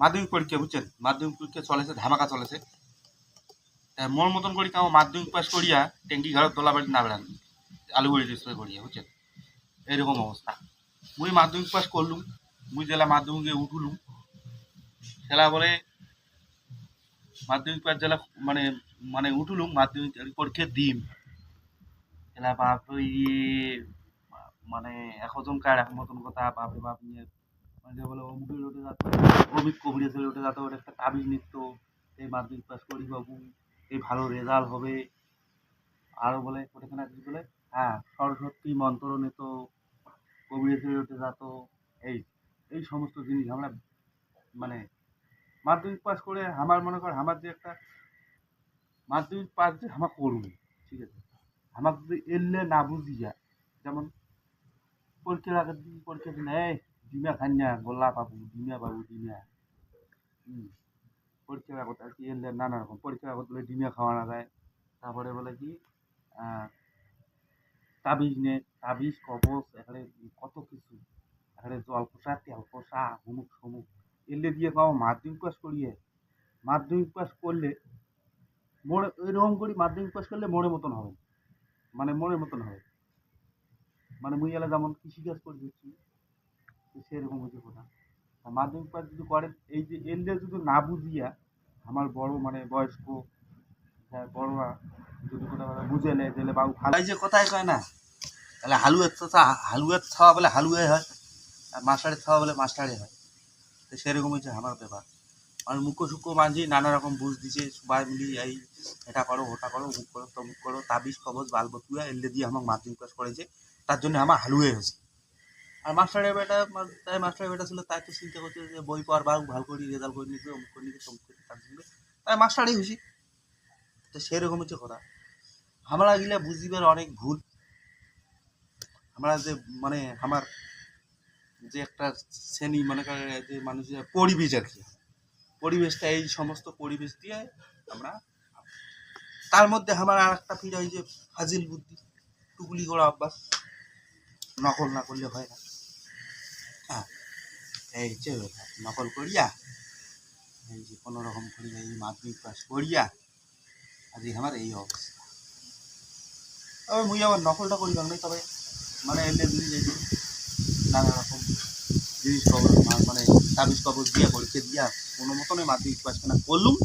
মাধ্যমিক পরীক্ষা, বুঝছেন? মাধ্যমিক পরীক্ষা চলেছে, ধামাকা চলেছে। মোর মতন করি কাউ মাধ্যমিক পাস করিয়া ট্যাঙ্কি ঘরের তোলা বাড়ি না বেড়ান। আলুগুড়ি ডিসপ্লে করিয়া বুঝছেন? এইরকম অবস্থা। মুই মাধ্যমিক পাস করলুম, মুই জেলা মাধ্যমিকে উঠলুম। খেলা বলে মাধ্যমিক পাস জেলা মানে মানে উঠলুম, মাধ্যমিক পরীক্ষা দিম। খেলা বাপ মানে এখন কার এখন মতন কথা, বাপরে বাপ নিয়ে মানে বলে অমুকের রোডে যাতো অমিক কবিরাজের রোডে যাতো ওর একটা তাবিজ নিত এই মাধ্যমিক পাস করি বাবু, এই ভালো রেজাল্ট হবে। আরও বলে ওখানে কি বলে হ্যাঁ সরস্বতী মন্ত্র নিত কবিরাজের রোডে যেত। এই এই সমস্ত জিনিস আমরা মানে মাধ্যমিক পাস করে আমার মনে কর, আমার যে একটা মাধ্যমিক পাস যে আমার করুন ঠিক আছে? আমার যদি এলে না বুঝি যায় যেমন পরীক্ষার আগের দিন, পরীক্ষার দিন, এই ডিমা খান না গোল্লা পাবু ডিমা পাবু ডিমা হুম পরীক্ষার আগত আর কি এলে নানা রকম পরীক্ষার আগত বলে ডিমা খাওয়ানো যায় তারপরে বলে কি তাবিজ নে তাবিজ কবচ এখানে কত কিছু এখানে জল পোষা তেল পোষা হুমুক সমুক এলে দিয়ে পাবো মাধ্যমিক পাস করিয়ে মাধ্যমিক পাস করলে মোড়ে এরকম করি মাধ্যমিক পাস করলে মোড়ের মতন হবে মানে মনের মতন হবে মানে মুই এলা যেমন কৃষিকাজ করে দিচ্ছি সেরকম হচ্ছে কথা মাধ্যমিক পাস যদি করেন এই যে এলে যদি না বুঝিয়া আমার বড় মানে বয়স্ক হ্যাঁ বড়রা যদি কোনো কথা বুঝে নেয়, তাহলে বাবু ভালো। যে কথাই কয় না, তাহলে হালুয়ের তো হালুয়ের খাওয়া বলে হালুয়াই হয়, আর মাস্টারের খাওয়া বলে মাস্টারে হয়। তো সেরকম হচ্ছে আমার ব্যাপার। আর মুখ্য সূক্ষ্ম মাঝি নানা রকম বুঝ দিছে, সবাই মিলি এই এটা করো, ওটা করো মুখ করো, তমুক করো, তাবিজ, কবজ, বাল বতুয়া এলে দিয়ে আমার মাধ্যমিক পাস করেছে তার জন্য আমার হালুয়ে হয়েছে। আর মাস্টারের বেটা, তাই মাস্টারের বেটা ছিল, তাই তো চিন্তা করছে যে বই পড় বা ভালো করি রেজাল্ট করে নিবে, অমুক করে নিবে, তমুক করে তার জন্য তাই মাস্টারই খুশি। তো সেরকম হচ্ছে কথা। আমরা গিলা বুঝিবার অনেক ভুল। আমরা যে মানে আমার যে একটা শ্রেণি, মনে করে যে মানুষের পরিবেশ আর কি। পরিবেশটা এই সমস্ত পরিবেশ দিয়ে আমরা তার মধ্যে আমার আর একটা ফিরে হয় যে ফাজিল বুদ্ধি, টুকুলি করা অভ্যাস। নকল না করলে হয় না। এই যে নকল করিয়া, এই যে কোনো রকম করিয়া এই মাধ্যমিক পাস করিয়া আজকে আমার এই অবস্থা। তবে মুই আবার নকলটা করি নাই, তবে মানে এলে যদি এই যে নানা রকম জিনিস কবর মা- মানে তাবিজ কবর দিয়া, পরীক্ষা দিয়া, কোনো মতনে মাধ্যমিক পাস কেনা করলুম,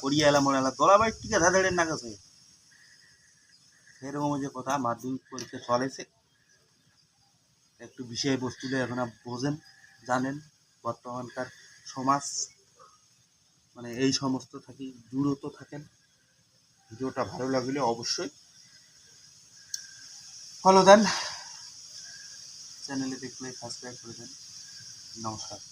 করিয়া এলাম, মনে এলাম দলা বাড়ির টিকা ধাঁধাড়ের না গেছে সেরকম যে কথা, মাধ্যমিক পরীক্ষা চলেছে। একটু বিষয়বস্তু দিয়ে এখন বোঝেন, জানেন, বর্তমানকার সমাজ মানে এই সমস্ত থাকি, দূরত থাকেন। ভিডিওটা ভালো লাগলে অবশ্যই ফলো দেন চ্যানেলে দেখলে সাবস্ক্রাইব করে দেন। নমস্কার।